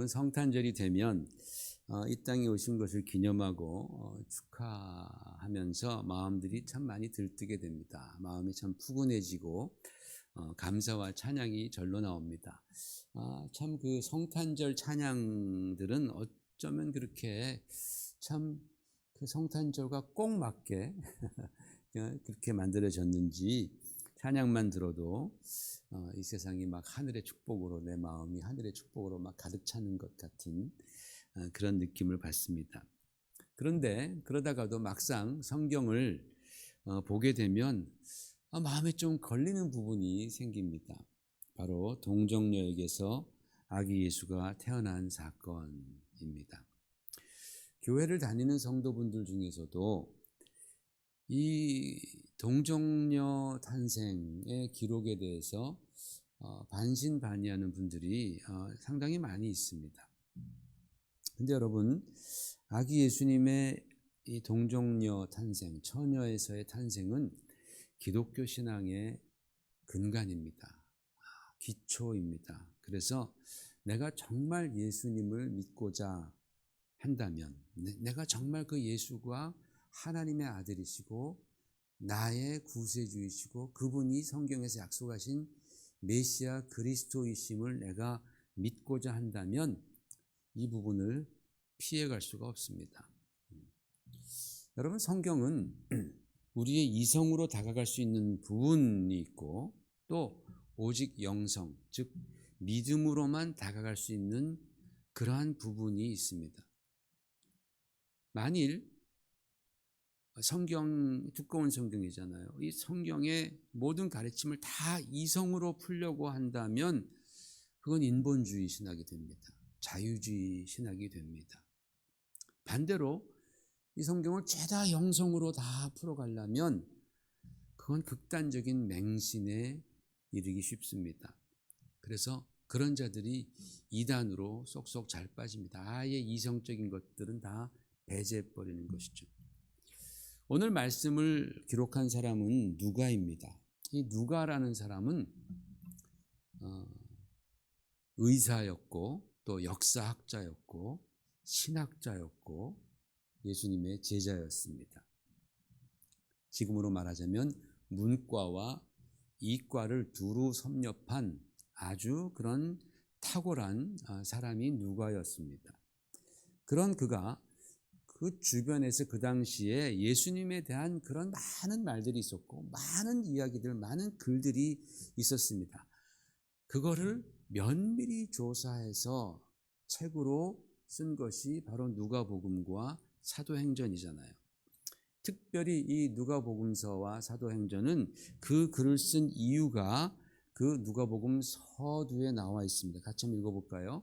여러분 성탄절이 되면 어, 이 땅에 오신 것을 기념하고 어, 축하하면서 마음들이 참 많이 들뜨게 됩니다. 마음이 참 푸근해지고 어, 감사와 찬양이 절로 나옵니다. 아, 참 그 성탄절 찬양들은 어쩌면 그렇게 참 그 성탄절과 꼭 맞게 그렇게 만들어졌는지 찬양만 들어도 어, 이 세상이 막 하늘의 축복으로 내 마음이 하늘의 축복으로 막 가득 차는 것 같은 어, 그런 느낌을 받습니다. 그런데 그러다가도 막상 성경을 어, 보게 되면 아, 마음에 좀 걸리는 부분이 생깁니다. 바로 동정녀에게서 아기 예수가 태어난 사건입니다. 교회를 다니는 성도분들 중에서도 이 동정녀 탄생의 기록에 대해서 어, 반신반의하는 분들이 어, 상당히 많이 있습니다. 근데 여러분, 아기 예수님의 이 동정녀 탄생, 처녀에서의 탄생은 기독교 신앙의 근간입니다. 아, 기초입니다. 그래서 내가 정말 예수님을 믿고자 한다면, 내가 정말 그 예수가 하나님의 아들이시고 나의 구세주이시고 그분이 성경에서 약속하신 메시아 그리스도이심을 내가 믿고자 한다면 이 부분을 피해갈 수가 없습니다. 여러분 성경은 우리의 이성으로 다가갈 수 있는 부분이 있고 또 오직 영성 즉 믿음으로만 다가갈 수 있는 그러한 부분이 있습니다. 만일 성경 두꺼운 성경이잖아요. 이 성경의 모든 가르침을 다 이성으로 풀려고 한다면 그건 인본주의 신학이 됩니다. 자유주의 신학이 됩니다. 반대로 이 성경을 죄다 영성으로 다 풀어가려면 그건 극단적인 맹신에 이르기 쉽습니다. 그래서 그런 자들이 이단으로 쏙쏙 잘 빠집니다. 아예 이성적인 것들은 다 배제해버리는 것이죠. 오늘 말씀을 기록한 사람은 누가입니다. 이 누가라는 사람은 어, 의사였고 또 역사학자였고 신학자였고 예수님의 제자였습니다. 지금으로 말하자면 문과와 이과를 두루 섭렵한 아주 그런 탁월한 아, 사람이 누가였습니다. 그런 그가 그 주변에서 그 당시에 예수님에 대한 그런 많은 말들이 있었고 많은 이야기들, 많은 글들이 있었습니다. 그거를 면밀히 조사해서 책으로 쓴 것이 바로 누가복음과 사도행전이잖아요. 특별히 이 누가복음서와 사도행전은 그 글을 쓴 이유가 그 누가복음 서두에 나와 있습니다. 같이 한번 읽어볼까요?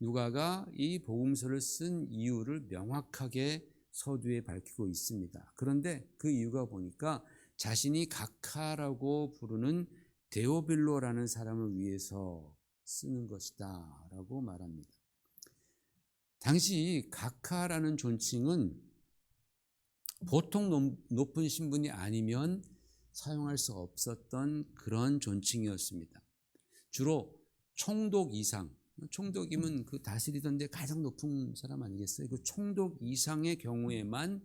누가가 이 복음서를 쓴 이유를 명확하게 서두에 밝히고 있습니다. 그런데 그 이유가 보니까 자신이 각하라고 부르는 데오빌로라는 사람을 위해서 쓰는 것이다 라고 말합니다. 당시 각하라는 존칭은 보통 높은 신분이 아니면 사용할 수 없었던 그런 존칭이었습니다. 주로 총독 이상, 총독이면 그 다스리던 데 가장 높은 사람 아니겠어요? 그 총독 이상의 경우에만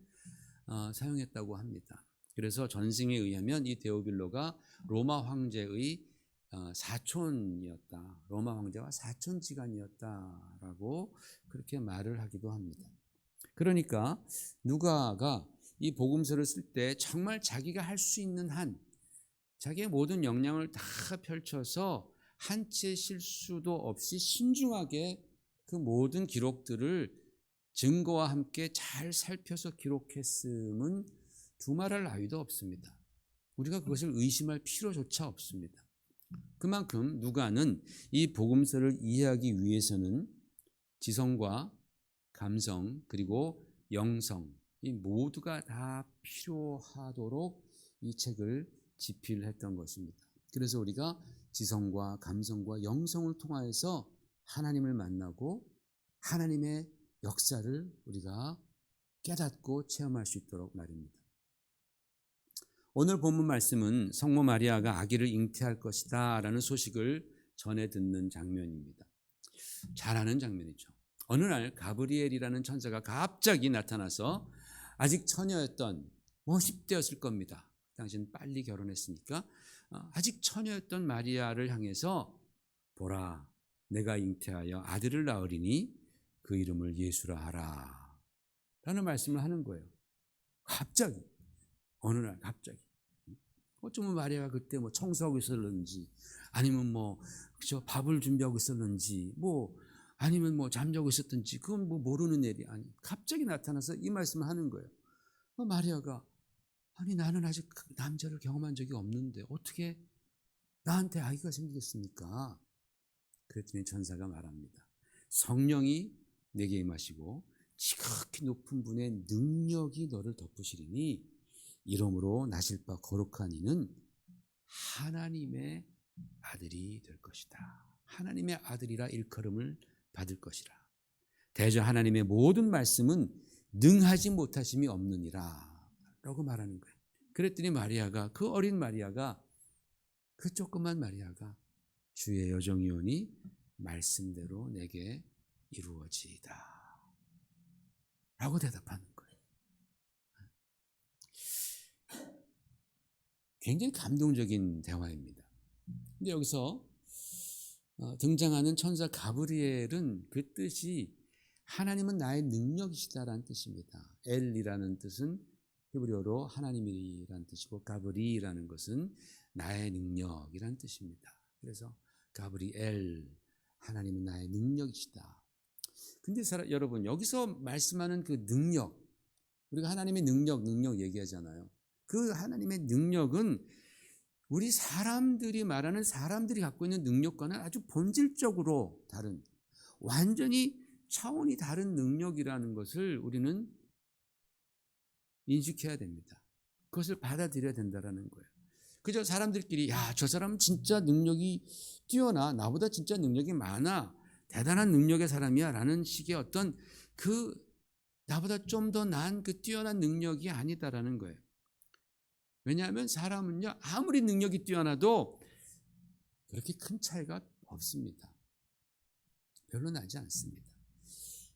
어, 사용했다고 합니다. 그래서 전승에 의하면 이 데오빌로가 로마 황제의 어, 사촌이었다. 로마 황제와 사촌지간이었다라고 그렇게 말을 하기도 합니다. 그러니까 누가가 이 복음서를 쓸 때 정말 자기가 할 수 있는 한 자기의 모든 역량을 다 펼쳐서 한 채 실수도 없이 신중하게 그 모든 기록들을 증거와 함께 잘 살펴서 기록했음은 두말할 나위도 없습니다. 우리가 그것을 의심할 필요조차 없습니다. 그만큼 누가는 이 복음서를 이해하기 위해서는 지성과 감성 그리고 영성 이 모두가 다 필요하도록 이 책을 집필했던 것입니다. 그래서 우리가 지성과 감성과 영성을 통하여서 하나님을 만나고 하나님의 역사를 우리가 깨닫고 체험할 수 있도록 말입니다. 오늘 본문 말씀은 성모 마리아가 아기를 잉태할 것이다 라는 소식을 전해 듣는 장면입니다. 잘 아는 장면이죠. 어느 날 가브리엘이라는 천사가 갑자기 나타나서 아직 처녀였던 뭐 10대였을 겁니다. 당신 빨리 결혼했으니까 어, 아직 처녀였던 마리아를 향해서 보라 내가 잉태하여 아들을 낳으리니 그 이름을 예수라 하라 라는 말씀을 하는 거예요. 갑자기 어느 날 갑자기 어쩌면 마리아가 그때 뭐 청소하고 있었는지 아니면 뭐 그죠 밥을 준비하고 있었는지 뭐 아니면 뭐 잠자고 있었든지 그건 뭐 모르는 일이 아니 갑자기 나타나서 이 말씀을 하는 거예요. 어, 마리아가 아니 나는 아직 그 남자를 경험한 적이 없는데 어떻게 나한테 아기가 생기겠습니까? 그랬더니 천사가 말합니다. 성령이 내게 임하시고 지극히 높은 분의 능력이 너를 덮으시리니 이름으로 나실 바 거룩한 이는 하나님의 아들이 될 것이다. 하나님의 아들이라 일컬음을 받을 것이라. 대저 하나님의 모든 말씀은 능하지 못하심이 없느니라. 라고 말하는 거예요. 그랬더니 마리아가, 그 어린 마리아가, 그 조그만 마리아가 주의 여정이 오니 말씀대로 내게 이루어지이다. 라고 대답하는 거예요. 굉장히 감동적인 대화입니다. 근데 여기서 어, 등장하는 천사 가브리엘은 그 뜻이 하나님은 나의 능력이시다라는 뜻입니다. 엘이라는 뜻은 히브리어로 하나님이라는 뜻이고 가브리라는 것은 나의 능력이라는 뜻입니다. 그래서 가브리엘 하나님은 나의 능력이시다. 근데 사람, 여러분 여기서 말씀하는 그 능력 우리가 하나님의 능력 능력 얘기하잖아요. 그 하나님의 능력은 우리 사람들이 말하는 사람들이 갖고 있는 능력과는 아주 본질적으로 다른 완전히 차원이 다른 능력이라는 것을 우리는 인식해야 됩니다. 그것을 받아들여야 된다라는 거예요. 그저 사람들끼리 야, 저 사람은 진짜 능력이 뛰어나. 나보다 진짜 능력이 많아. 대단한 능력의 사람이야. 라는 식의 어떤 그 나보다 좀 더 나은 그 뛰어난 능력이 아니다라는 거예요. 왜냐하면 사람은요, 아무리 능력이 뛰어나도 그렇게 큰 차이가 없습니다. 별로 나지 않습니다.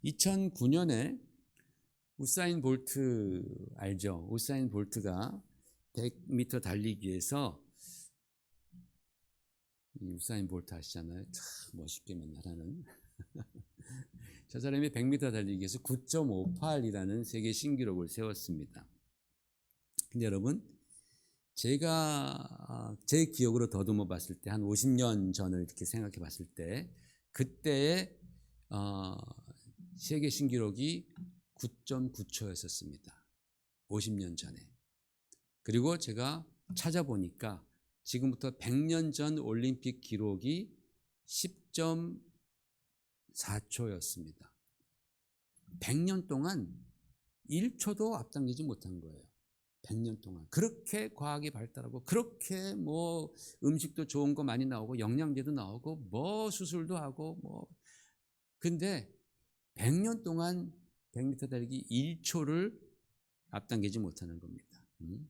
2009년에 우사인 볼트 알죠? 우사인 볼트가 100m 달리기에서 우사인 볼트 아시잖아요. 참 멋있게 맨날 하는. 저 사람이 100m 달리기에서 9.58이라는 세계 신기록을 세웠습니다. 근데 여러분, 제가 제 기억으로 더듬어 봤을 때 한 50년 전을 이렇게 생각해 봤을 때 그때의 어, 세계 신기록이 9.9초였었습니다. 50년 전에. 그리고 제가 찾아보니까 지금부터 100년 전 올림픽 기록이 10.4초였습니다. 100년 동안 1초도 앞당기지 못한 거예요. 100년 동안. 그렇게 과학이 발달하고, 그렇게 뭐 음식도 좋은 거 많이 나오고, 영양제도 나오고, 뭐 수술도 하고, 뭐. 근데 100년 동안 100m 달리기 1초를 앞당기지 못하는 겁니다. 음?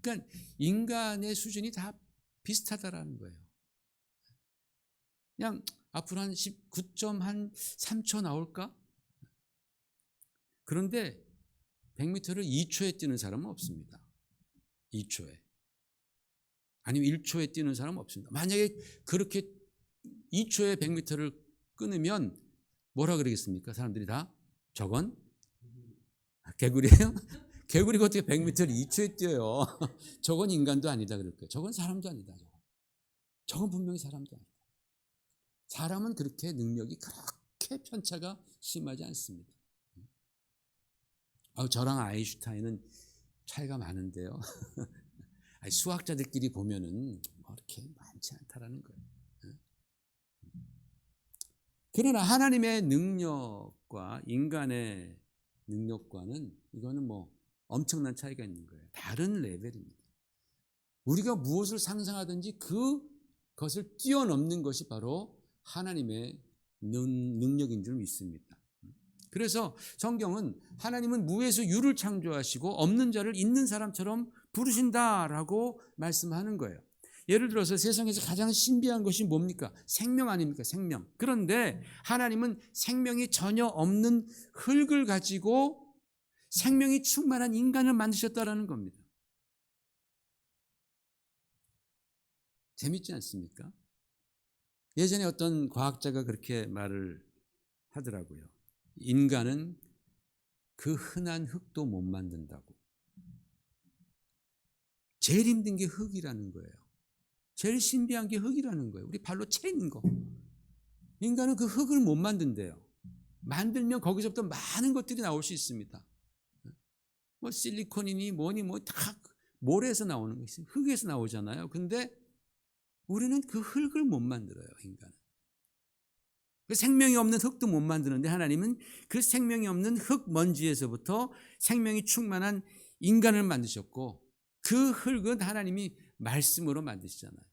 그러니까 인간의 수준이 다 비슷하다라는 거예요. 그냥 앞으로 한 19.3초 나올까? 그런데 100m를 2초에 뛰는 사람은 없습니다. 2초에. 아니면 1초에 뛰는 사람은 없습니다. 만약에 그렇게 2초에 100m를 끊으면 뭐라 그러겠습니까? 사람들이 다 저건 개구리예요? 개구리가 어떻게 100m를 2초에 뛰어요? 저건 인간도 아니다 그럴 거예요. 저건 사람도 아니다. 저건. 저건 분명히 사람도 아니다. 사람은 그렇게 능력이 그렇게 편차가 심하지 않습니다. 아, 저랑 아인슈타인은 차이가 많은데요. 수학자들끼리 보면은 뭐 이렇게 많지 않다라는 거예요. 그러나 하나님의 능력 능력과 인간의 능력과는 이거는 뭐 엄청난 차이가 있는 거예요. 다른 레벨입니다. 우리가 무엇을 상상하든지 그것을 뛰어넘는 것이 바로 하나님의 능, 능력인 줄 믿습니다. 그래서 성경은 하나님은 무에서 유를 창조하시고 없는 자를 있는 사람처럼 부르신다라고 말씀하는 거예요. 예를 들어서 세상에서 가장 신비한 것이 뭡니까? 생명 아닙니까? 생명. 그런데 하나님은 생명이 전혀 없는 흙을 가지고 생명이 충만한 인간을 만드셨다라는 겁니다. 재밌지 않습니까? 예전에 어떤 과학자가 그렇게 말을 하더라고요. 인간은 그 흔한 흙도 못 만든다고. 제일 힘든 게 흙이라는 거예요. 제일 신비한 게 흙이라는 거예요. 우리 발로 채인 거. 인간은 그 흙을 못 만든대요. 만들면 거기서부터 많은 것들이 나올 수 있습니다. 뭐 실리콘이니 뭐니 뭐 다 모래에서 나오는 거 있어요. 흙에서 나오잖아요. 근데 우리는 그 흙을 못 만들어요, 인간은. 그 생명이 없는 흙도 못 만드는데 하나님은 그 생명이 없는 흙 먼지에서부터 생명이 충만한 인간을 만드셨고 그 흙은 하나님이 말씀으로 만드시잖아요.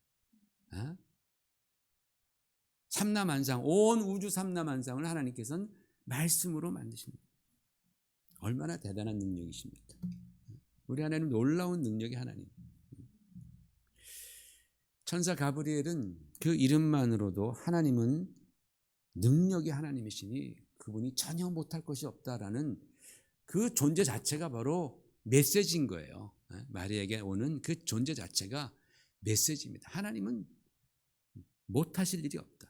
어? 삼라만상 온 우주 삼라만상을 하나님께서는 말씀으로 만드십니다. 얼마나 대단한 능력이십니까? 우리 하나님 놀라운 능력이 하나님. 천사 가브리엘은 그 이름만으로도 하나님은 능력이 하나님이시니 그분이 전혀 못할 것이 없다라는 그 존재 자체가 바로 메시지인 거예요. 마리에게 오는 그 존재 자체가 메시지입니다. 하나님은 못하실 일이 없다.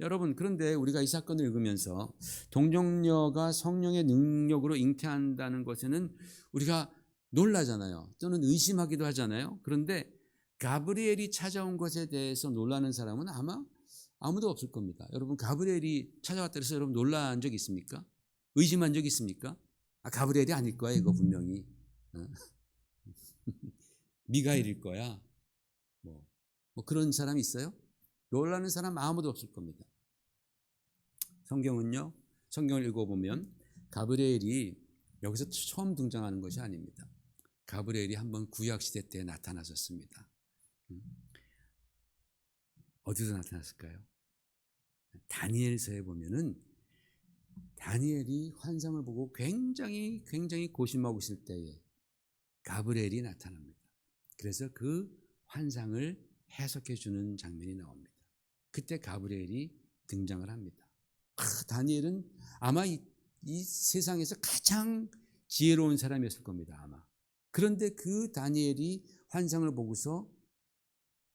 여러분, 그런데 우리가 이 사건을 읽으면서 동정녀가 성령의 능력으로 잉태한다는 것에는 우리가 놀라잖아요. 또는 의심하기도 하잖아요. 그런데 가브리엘이 찾아온 것에 대해서 놀라는 사람은 아마 아무도 없을 겁니다. 여러분, 가브리엘이 찾아왔다 해서 여러분 놀란 적 있습니까? 의심한 적 있습니까? 아, 가브리엘이 아닐 거야, 이거 분명히. 어? 미가일일 거야. 뭐, 뭐 그런 사람 있어요? 놀라는 사람 아무도 없을 겁니다. 성경은요, 성경을 읽어보면 가브리엘이 여기서 처음 등장하는 것이 아닙니다. 가브리엘이 한번 구약시대 때 나타났었습니다. 음. 어디서 나타났을까요? 다니엘서에 보면은 다니엘이 환상을 보고 굉장히 굉장히 고심하고 있을 때에 가브리엘이 나타납니다. 그래서 그 환상을 해석해 주는 장면이 나옵니다. 그때 가브리엘이 등장을 합니다. 아, 다니엘은 아마 이, 이 세상에서 가장 지혜로운 사람이었을 겁니다. 아마. 그런데 그 다니엘이 환상을 보고서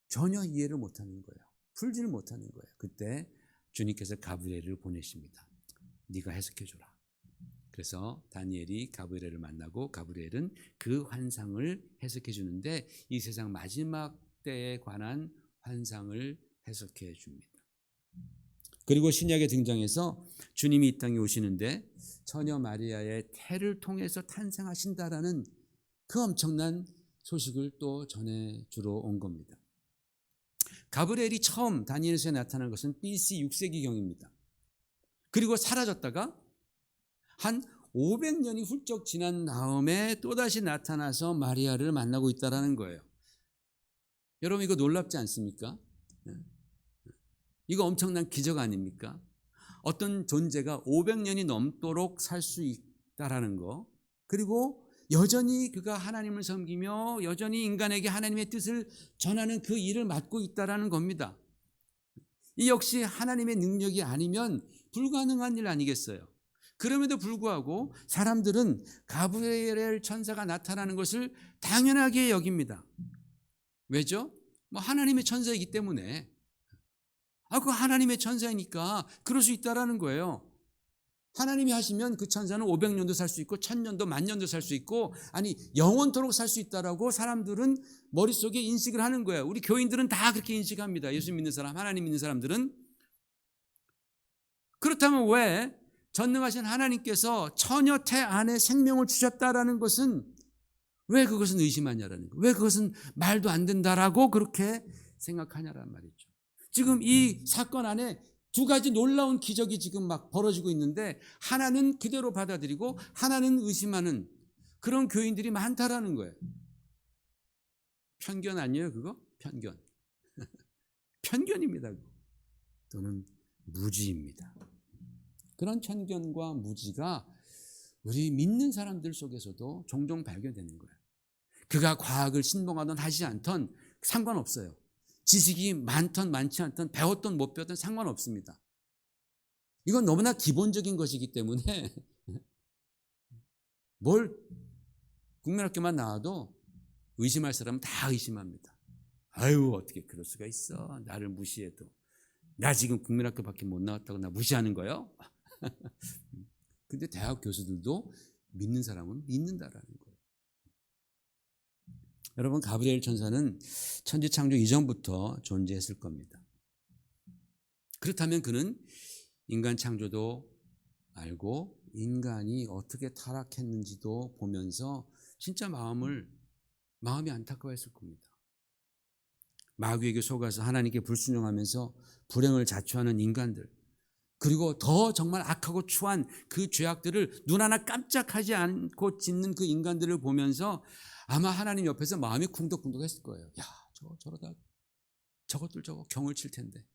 전혀 이해를 못하는 거예요. 풀지를 못하는 거예요. 그때 주님께서 가브리엘을 보내십니다. 네가 해석해 줘라. 그래서 다니엘이 가브리엘을 만나고 가브리엘은 그 환상을 해석해 주는데 이 세상 마지막 때에 관한 환상을 해석해 줍니다. 그리고 신약에 등장해서 주님이 이 땅에 오시는데 처녀 마리아의 태를 통해서 탄생하신다라는 그 엄청난 소식을 또 전해 주러 온 겁니다. 가브리엘이 처음 다니엘서에 나타난 것은 BC 6세기경입니다. 그리고 사라졌다가 한 500년이 훌쩍 지난 다음에 또다시 나타나서 마리아를 만나고 있다라는 거예요. 여러분 이거 놀랍지 않습니까? 이거 엄청난 기적 아닙니까? 어떤 존재가 500년이 넘도록 살 수 있다라는 거. 그리고 여전히 그가 하나님을 섬기며 여전히 인간에게 하나님의 뜻을 전하는 그 일을 맡고 있다라는 겁니다. 이 역시 하나님의 능력이 아니면 불가능한 일 아니겠어요? 그럼에도 불구하고 사람들은 가브리엘 천사가 나타나는 것을 당연하게 여깁니다. 왜죠? 뭐 하나님의 천사이기 때문에. 아, 그 하나님의 천사이니까 그럴 수 있다라는 거예요. 하나님이 하시면 그 천사는 500년도 살 수 있고 1000년도 만년도 살 수 있고 아니 영원토록 살 수 있다라고 사람들은 머릿속에 인식을 하는 거예요. 우리 교인들은 다 그렇게 인식합니다. 예수 믿는 사람, 하나님 믿는 사람들은 그렇다면 왜 전능하신 하나님께서 처녀 태 안에 생명을 주셨다라는 것은 왜 그것은 의심하냐라는 거. 왜 그것은 말도 안 된다라고 그렇게 생각하냐란 말이죠. 지금 이 사건 안에 두 가지 놀라운 기적이 지금 막 벌어지고 있는데 하나는 그대로 받아들이고 하나는 의심하는 그런 교인들이 많다라는 거예요. 편견 아니에요, 그거? 편견. 편견입니다. 또는 무지입니다. 그런 편견과 무지가 우리 믿는 사람들 속에서도 종종 발견되는 거예요. 그가 과학을 신봉하던 하지 않던 상관없어요. 지식이 많던 많지 않던 배웠던 못 배웠던 상관없습니다. 이건 너무나 기본적인 것이기 때문에 뭘 국민학교만 나와도 의심할 사람은 다 의심합니다. 아유 어떻게 그럴 수가 있어 나를 무시해도 나 지금 국민학교밖에 못 나왔다고 나 무시하는 거요? 근데 대학 교수들도 믿는 사람은 믿는다라는 거예요. 여러분 가브리엘 천사는 천지 창조 이전부터 존재했을 겁니다. 그렇다면 그는 인간 창조도 알고 인간이 어떻게 타락했는지도 보면서 진짜 마음을 마음이 안타까워했을 겁니다. 마귀에게 속아서 하나님께 불순종하면서 불행을 자초하는 인간들 그리고 더 정말 악하고 추한 그 죄악들을 눈 하나 깜짝하지 않고 짓는 그 인간들을 보면서 아마 하나님 옆에서 마음이 쿵덕쿵덕했을 거예요. 야, 저 저러다 저것들 저거 경을 칠 텐데.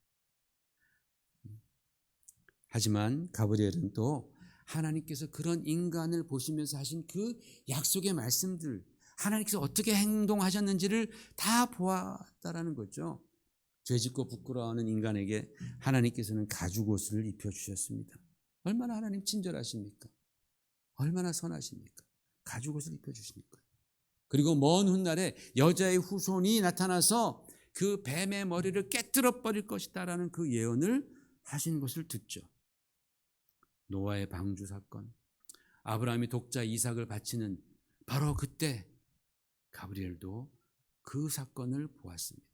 하지만 가브리엘은 또 하나님께서 그런 인간을 보시면서 하신 그 약속의 말씀들, 하나님께서 어떻게 행동하셨는지를 다 보았다라는 거죠. 죄짓고 부끄러워하는 인간에게 하나님께서는 가죽옷을 입혀주셨습니다. 얼마나 하나님 친절하십니까? 얼마나 선하십니까? 가죽옷을 입혀주십니까? 그리고 먼 훗날에 여자의 후손이 나타나서 그 뱀의 머리를 깨뜨려 버릴 것이다라는 그 예언을 하신 것을 듣죠. 노아의 방주 사건, 아브라함이 독자 이삭을 바치는 바로 그때 가브리엘도 그 사건을 보았습니다.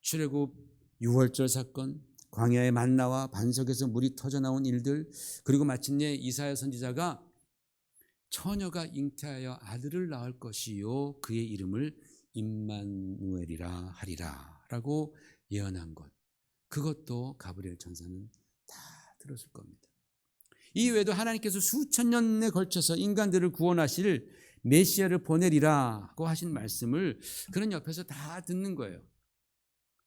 출애굽 6월절 사건, 광야의 만나와 반석에서 물이 터져 나온 일들, 그리고 마침내 이사야 선지자가 처녀가 잉태하여 아들을 낳을 것이요 그의 이름을 임마누엘이라 하리라라고 예언한 것. 그것도 가브리엘 천사는 다 들었을 겁니다. 이 외에도 하나님께서 수천 년에 걸쳐서 인간들을 구원하실 메시아를 보내리라고 하신 말씀을 그런 옆에서 다 듣는 거예요.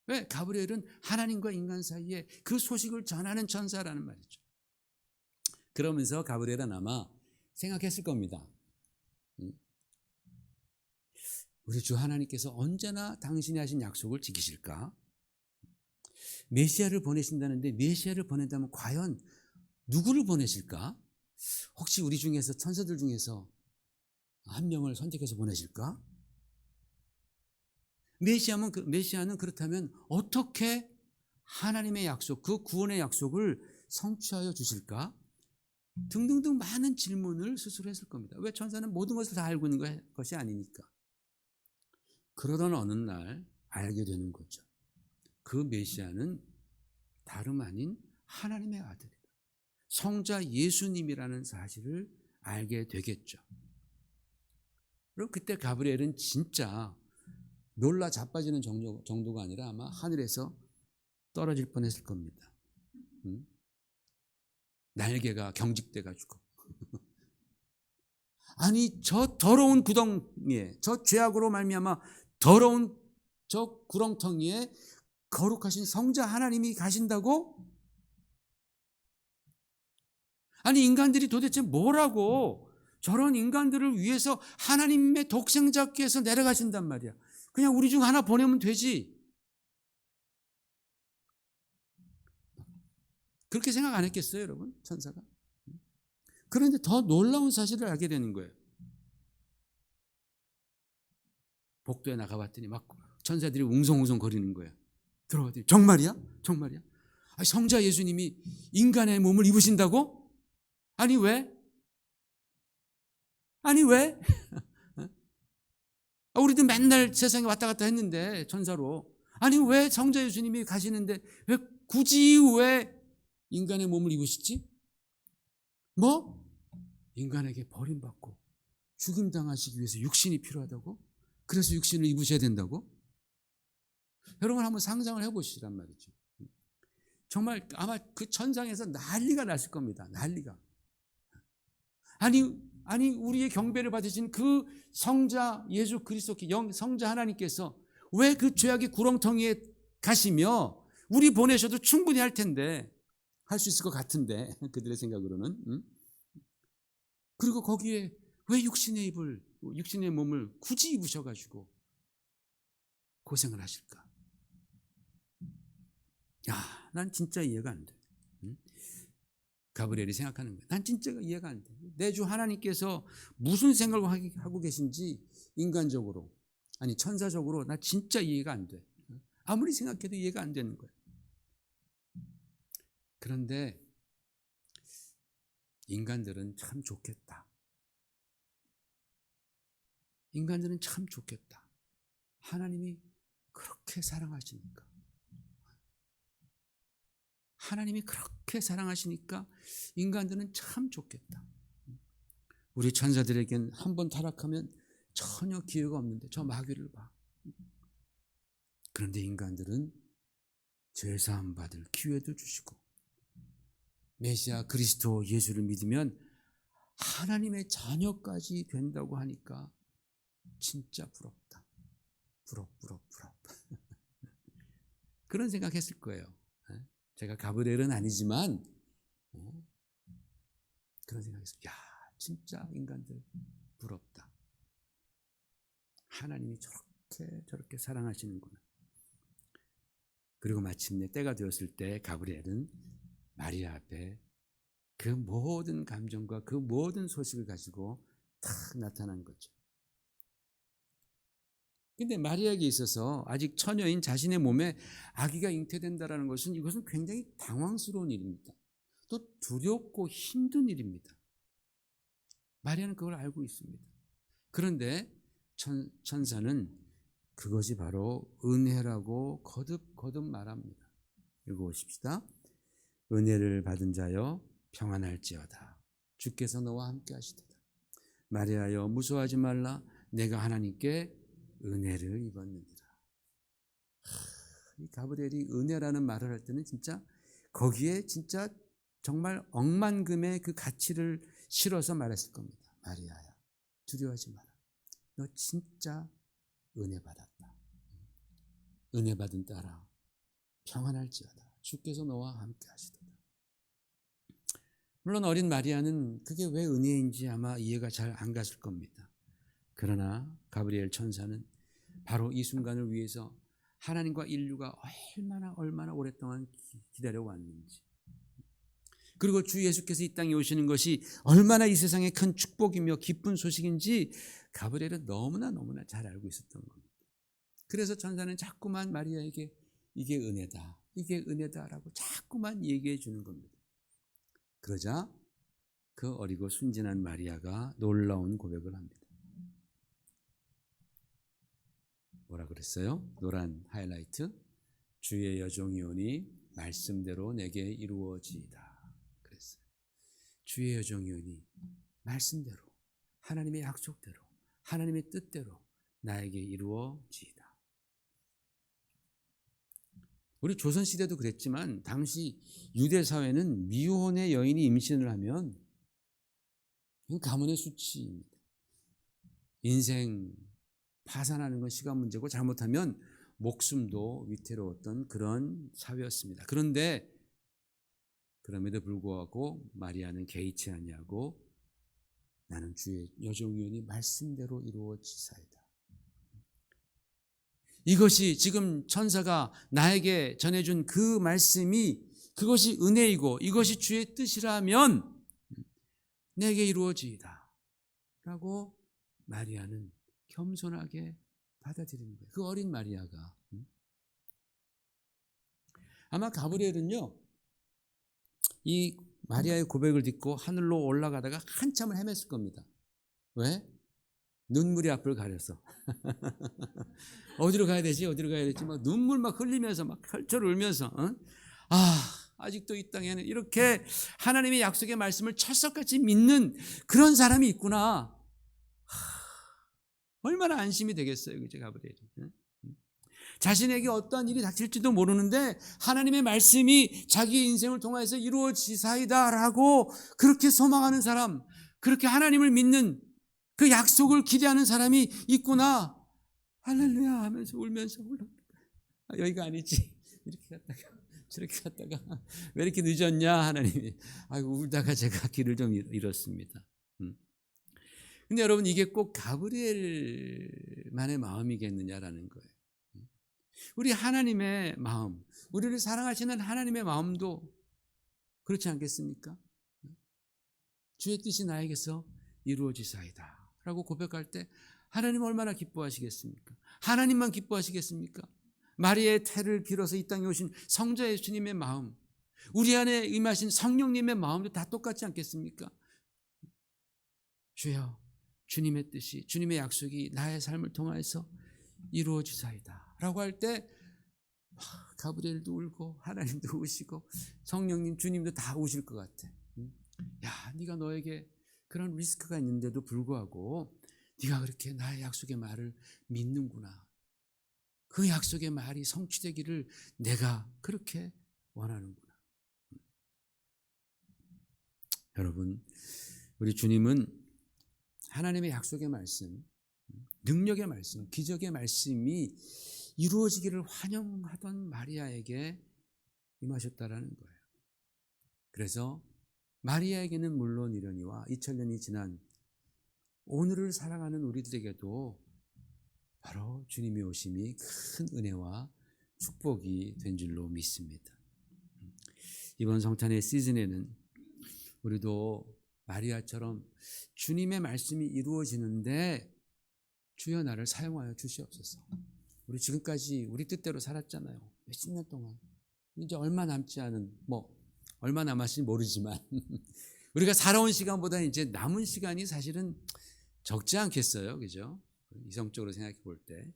왜? 가브리엘은 하나님과 인간 사이에 그 소식을 전하는 천사라는 말이죠. 그러면서 가브리엘은 아마 생각했을 겁니다. 음? 우리 주 하나님께서 언제나 당신이 하신 약속을 지키실까? 메시아를 보내신다는데 메시아를 보낸다면 과연 누구를 보내실까? 혹시 우리 중에서 천사들 중에서 한 명을 선택해서 보내실까? 메시아는, 그, 메시아는 그렇다면 어떻게 하나님의 약속, 그 구원의 약속을 성취하여 주실까? 등등등 많은 질문을 스스로 했을 겁니다. 왜 천사는 모든 것을 다 알고 있는 것이 아니니까. 그러던 어느 날 알게 되는 거죠. 그 메시아는 다름 아닌 하나님의 아들이다. 성자 예수님이라는 사실을 알게 되겠죠. 그럼 그때 가브리엘은 진짜 놀라 자빠지는 정도, 정도가 아니라 아마 하늘에서 떨어질 뻔했을 겁니다. 음? 날개가 경직돼 가지고 아니 저 더러운 구덩이에 저 죄악으로 말미암아 더러운 저 구렁텅이에 거룩하신 성자 하나님이 가신다고? 아니 인간들이 도대체 뭐라고 저런 인간들을 위해서 하나님의 독생자께서 내려가신단 말이야. 그냥 우리 중 하나 보내면 되지. 그렇게 생각 안 했겠어요, 여러분? 천사가? 그런데 더 놀라운 사실을 알게 되는 거예요. 복도에 나가봤더니 막 천사들이 웅성웅성 거리는 거예요. 들어봤더니 정말이야? 정말이야? 아니, 성자 예수님이 인간의 몸을 입으신다고? 아니 왜? 아니 왜? 아, 우리도 맨날 세상에 왔다 갔다 했는데 천사로 아니 왜 성자 예수님이 가시는데 왜 굳이 왜 인간의 몸을 입으시지? 뭐? 인간에게 버림받고 죽임 당하시기 위해서 육신이 필요하다고? 그래서 육신을 입으셔야 된다고? 여러분 한번 상상을 해보시란 말이죠. 정말 아마 그 천상에서 난리가 났을 겁니다. 난리가. 아니 아니 우리의 경배를 받으신 그 성자 예수 그리스도 영 성자 하나님께서 왜 그 죄악의 구렁텅이에 가시며 우리 보내셔도 충분히 할 텐데 할 수 있을 것 같은데 그들의 생각으로는 응? 그리고 거기에 왜 육신의 입을 육신의 몸을 굳이 입으셔가지고 고생을 하실까? 야, 난 진짜 이해가 안 돼. 응? 가브리엘이 생각하는 거야. 난 진짜 이해가 안 돼. 내 주 하나님께서 무슨 생각을 하고 계신지 인간적으로 아니 천사적으로 나 진짜 이해가 안 돼. 아무리 생각해도 이해가 안 되는 거야. 그런데 인간들은 참 좋겠다. 인간들은 참 좋겠다. 하나님이 그렇게 사랑하시니까. 하나님이 그렇게 사랑하시니까 인간들은 참 좋겠다. 우리 천사들에겐 한 번 타락하면 전혀 기회가 없는데 저 마귀를 봐. 그런데 인간들은 죄사함 받을 기회도 주시고 메시아 그리스도 예수를 믿으면 하나님의 자녀까지 된다고 하니까 진짜 부럽다. 부럽, 부럽, 부럽. 그런 생각했을 거예요. 예? 제가 가브리엘은 아니지만 어? 그런 생각했어요. 야, 진짜 인간들 부럽다. 하나님이 저렇게 저렇게 사랑하시는구나. 그리고 마침내 때가 되었을 때 가브리엘은 마리아 앞에 그 모든 감정과 그 모든 소식을 가지고 탁 나타난 거죠. 근데 마리아에게 있어서 아직 처녀인 자신의 몸에 아기가 잉태된다라는 것은 이것은 굉장히 당황스러운 일입니다. 또 두렵고 힘든 일입니다. 마리아는 그걸 알고 있습니다. 그런데 천, 천사는 그것이 바로 은혜라고 거듭 거듭 말합니다. 읽어보십시다. 은혜를 받은 자여 평안할지어다. 주께서 너와 함께 하시도다. 마리아여 무서워하지 말라. 내가 하나님께 은혜를 입었느니라. 이 가브리엘이 은혜라는 말을 할 때는 진짜 거기에 진짜 정말 억만금의 그 가치를 실어서 말했을 겁니다. 마리아야, 두려워하지 마라. 너 진짜 은혜 받았다. 은혜 받은 딸아, 평안할지어다. 주께서 너와 함께 하시도다. 물론 어린 마리아는 그게 왜 은혜인지 아마 이해가 잘 안 갔을 겁니다. 그러나 가브리엘 천사는 바로 이 순간을 위해서 하나님과 인류가 얼마나 얼마나 오랫동안 기다려 왔는지 그리고 주 예수께서 이 땅에 오시는 것이 얼마나 이 세상에 큰 축복이며 기쁜 소식인지 가브리엘은 너무나 너무나 잘 알고 있었던 겁니다. 그래서 천사는 자꾸만 마리아에게 이게 은혜다, 이게 은혜다라고 자꾸만 얘기해 주는 겁니다. 그러자 그 어리고 순진한 마리아가 놀라운 고백을 합니다. 뭐라 그랬어요? 노란 하이라이트. 주의 여종이오니 말씀대로 내게 이루어지이다. 그랬어요. 주의 여종이오니 말씀대로 하나님의 약속대로 하나님의 뜻대로 나에게 이루어지이다. 우리 조선 시대도 그랬지만 당시 유대 사회는 미혼의 여인이 임신을 하면 이건 가문의 수치입니다. 인생 파산하는 건 시간 문제고 잘못하면 목숨도 위태로웠던 그런 사회였습니다. 그런데 그럼에도 불구하고 마리아는 개의치 아니하고 나는 주의 여종이오니 말씀대로 이루어지사이다. 이것이 지금 천사가 나에게 전해준 그 말씀이 그것이 은혜이고 이것이 주의 뜻이라면 내게 이루어지이다. 라고 마리아는 겸손하게 받아들이는 거예요. 그 어린 마리아가. 아마 가브리엘은요, 이 마리아의 고백을 듣고 하늘로 올라가다가 한참을 헤맸을 겁니다. 왜? 눈물이 앞을 가려서. 어디로 가야 되지? 어디로 가야 되지? 막 눈물 막 흘리면서 막 펼쳐 울면서, 어? 아, 아직도 이 땅에는 이렇게 하나님의 약속의 말씀을 철석같이 믿는 그런 사람이 있구나. 얼마나 안심이 되겠어요, 그죠, 가브리엘이. 자신에게 어떠한 일이 닥칠지도 모르는데 하나님의 말씀이 자기의 인생을 통해서 이루어지사이다라고 그렇게 소망하는 사람, 그렇게 하나님을 믿는 그 약속을 기대하는 사람이 있구나. 할렐루야 하면서 울면서 올라. 아, 여기가 아니지. 이렇게 갔다가 저렇게 갔다가 왜 이렇게 늦었냐 하나님이. 아이고 울다가 제가 길을 좀 잃었습니다. 음. 근데 여러분 이게 꼭 가브리엘만의 마음이겠느냐라는 거예요. 우리 하나님의 마음, 우리를 사랑하시는 하나님의 마음도 그렇지 않겠습니까? 주의 뜻이 나에게서 이루어지사이다. 라고 고백할 때 하나님 얼마나 기뻐하시겠습니까? 하나님만 기뻐하시겠습니까? 마리아의 태를 빌어서 이 땅에 오신 성자 예수님의 마음, 우리 안에 임하신 성령님의 마음도 다 똑같지 않겠습니까? 주여, 주님의 뜻이, 주님의 약속이 나의 삶을 통하여서 이루어지사이다. 라고 할 때, 가브리엘도 울고, 하나님도 우시고, 성령님, 주님도 다 우실 것 같아. 야, 네가 너에게 그런 리스크가 있는데도 불구하고, 네가 그렇게 나의 약속의 말을 믿는구나. 그 약속의 말이 성취되기를 내가 그렇게 원하는구나. 여러분, 우리 주님은 하나님의 약속의 말씀, 능력의 말씀, 기적의 말씀이 이루어지기를 환영하던 마리아에게 임하셨다라는 거예요. 그래서 마리아에게는 물론이려니와 2000년이 지난 오늘을 살아가는 우리들에게도 바로 주님의 오심이 큰 은혜와 축복이 된 줄로 믿습니다. 이번 성탄의 시즌에는 우리도 마리아처럼 주님의 말씀이 이루어지는데 주여 나를 사용하여 주시옵소서. 우리 지금까지 우리 뜻대로 살았잖아요. 몇십 년 동안. 이제 얼마 남지 않은, 뭐, 얼마 남았을지 모르지만, 우리가 살아온 시간보다 이제 남은 시간이 사실은 적지 않겠어요. 그죠? 이성적으로 생각해 볼 때.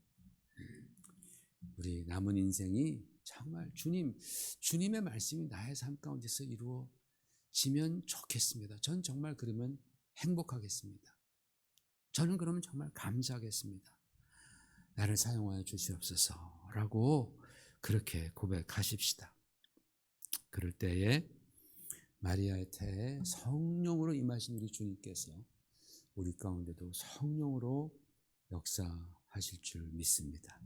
우리 남은 인생이 정말 주님, 주님의 말씀이 나의 삶 가운데서 이루어지면 좋겠습니다. 전 정말 그러면 행복하겠습니다. 저는 그러면 정말 감사하겠습니다. 나를 사용하여 주시옵소서라고 그렇게 고백하십시다. 그럴 때에 마리아의 태에 성령으로 임하신 우리 주님께서 우리 가운데도 성령으로 역사하실 줄 믿습니다.